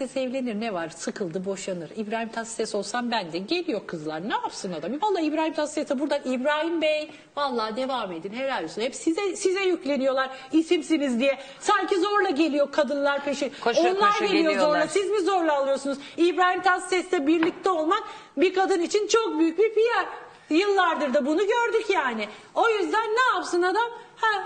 Tatlıses evlenir ne var? Sıkıldı, boşanır. İbrahim Tatlıses olsam ben de. Geliyor kızlar. Ne yapsın adam? Vallahi İbrahim Tatlıses'e buradan İbrahim Bey vallahi devam edin. Helal olsun. Hep size size yükleniyorlar isimsiniz diye. Sanki zorla geliyor kadınlar peşi. Koşa Onlar koşa geliyor geliyorlar. zorla. Siz mi zorla alıyorsunuz? İbrahim Tatlıses'le birlikte olmak bir kadın için çok büyük bir PR. Yıllardır da bunu gördük yani. O yüzden ne yapsın adam? Ha,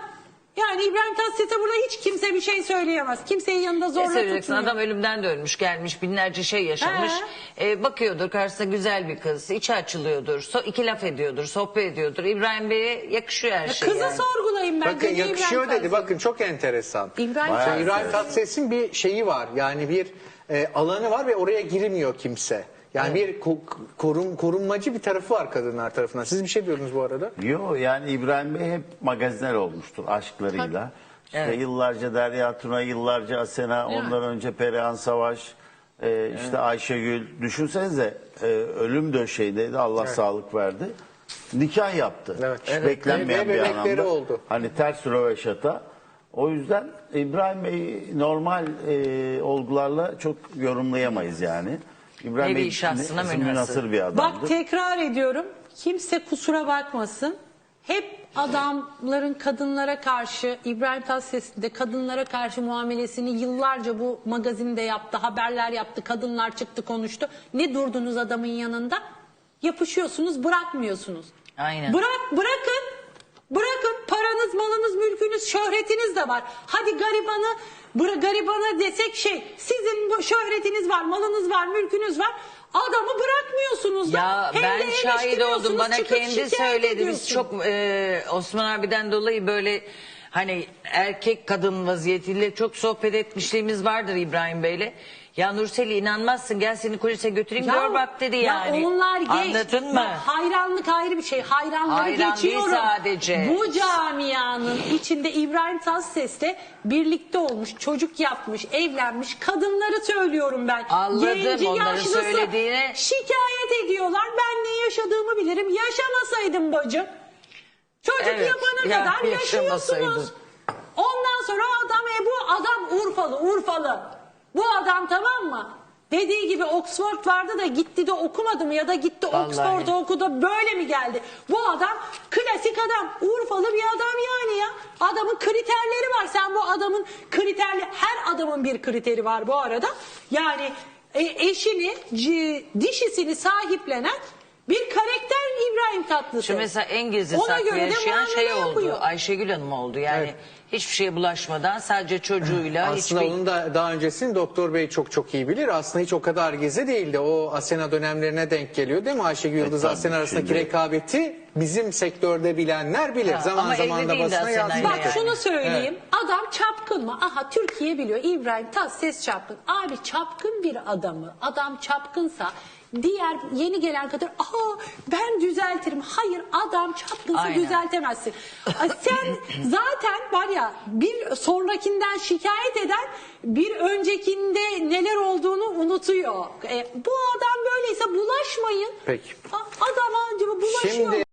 yani İbrahim Tatlıses'e burada hiç kimse bir şey söyleyemez. Kimseyi yanında Ne zorla söyleyeceksin tutmuyor. adam ölümden de ölmüş gelmiş binlerce şey yaşamış. Ee, bakıyordur karşısında güzel bir kız içi açılıyordur so, iki laf ediyordur sohbet ediyordur. İbrahim Bey'e yakışıyor her şey Kızı yani. sorgulayın bence. Bakın yakışıyor dedi. Tatlıses? Bakın çok enteresan. İbrahim Tatlıses. İbrahim Tatlıses'in bir şeyi var. Yani bir e, alanı var ve oraya girmiyor kimse. Yani bir ko- korum, korunmacı bir tarafı var kadınlar tarafından. Siz bir şey diyordunuz bu arada. Yo yani İbrahim Bey hep magaziner olmuştur aşklarıyla. İşte Evet. yıllarca Derya Tuna, yıllarca Asena, ondan önce Perihan Savaş, e, işte Ayşegül. Düşünsenize e, ölüm döşeğindeydi Allah sağlık verdi. Nikah yaptı. Evet. Hiç Evet. beklenmeyen Ve bir bebekleri anlamda. oldu. Hani ters röveşata. O yüzden İbrahim Bey normal e, olgularla çok yorumlayamayız yani. İbrahim Nevi Bey şahsına münhasır. bir adamdır. Bak tekrar ediyorum. Kimse kusura bakmasın. Hep adamların kadınlara karşı İbrahim Tatlıses'in de kadınlara karşı muamelesini yıllarca bu magazinde yaptı. Haberler yaptı. Kadınlar çıktı konuştu. Ne durdunuz adamın yanında? Yapışıyorsunuz bırakmıyorsunuz. Aynen. Bırak bırakın. Mülkünüz, şöhretiniz de var. Hadi garibanı, garibana desek şey, sizin bu şöhretiniz var, malınız var, mülkünüz var. Adamı bırakmıyorsunuz da. Ya Hem ben de şahit oldum bana çıkıp kendi şikayet söyledi biz çok e, Osman abiden dolayı böyle hani erkek kadın vaziyetiyle çok sohbet etmişliğimiz vardır İbrahim Bey'le. Ya Nurseli inanmazsın gel seni kulise götüreyim Ya- gör bak dedi yani. Ya onlar geç. Anladın mı? Bak, hayranlık ayrı bir şey. Hayranları Hayran değil geçiyorum. sadece. Bu camianın içinde İbrahim Tatlıses'le birlikte olmuş, çocuk yapmış, evlenmiş kadınları söylüyorum ben. Anladım, onların yaşlısı söylediğine- şikayet ediyorlar. Ben ne yaşadığımı bilirim. Yaşamasaydım bacım. Çocuk Evet, yapana ya kadar yaşamasaydın. yaşıyorsunuz. Ondan sonra adam e bu adam Urfalı, Urfalı. Bu adam tamam mı? Dediği gibi Oxford vardı da gitti de okumadı mı ya da gitti Vallahi. Oxford'da okudu böyle mi geldi? Bu adam klasik adam Urfalı bir adam yani ya. Adamın kriterleri var. Sen bu adamın kriterli her adamın bir kriteri var bu arada. Yani e, eşini, c- dişisini sahiplenen bir karakter İbrahim Tatlıses. Şu mesela en gizli Ona saklı göre de yaşayan şey oldu. yapıyor. Ayşegül Hanım oldu. Yani Evet. Hiçbir şeye bulaşmadan sadece çocuğuyla Aslında hiçbir... onun da daha öncesini Doktor Bey çok çok iyi bilir. Aslında hiç o kadar gizli değildi. O Asena dönemlerine denk geliyor değil mi? Ayşegül Yıldız tabii, Asena arasındaki şimdi- rekabeti bizim sektörde bilenler bilir. Ha, zaman ama zaman da basına yansıtır. Bak yani. şunu söyleyeyim. Adam çapkın mı? Aha Türkiye biliyor. İbrahim Tatlıses çapkın. Abi çapkın bir adamı. Adam çapkınsa diğer yeni gelen kadar aha ben düzeltirim. Hayır adam çapkınsa Aynen. düzeltemezsin. Sen zaten var ya bir sonrakinden şikayet eden bir öncekinde neler olduğunu unutuyor. E, bu adam böyleyse bulaşmayın. Peki. A- Adama bulaşıyor. Şimdi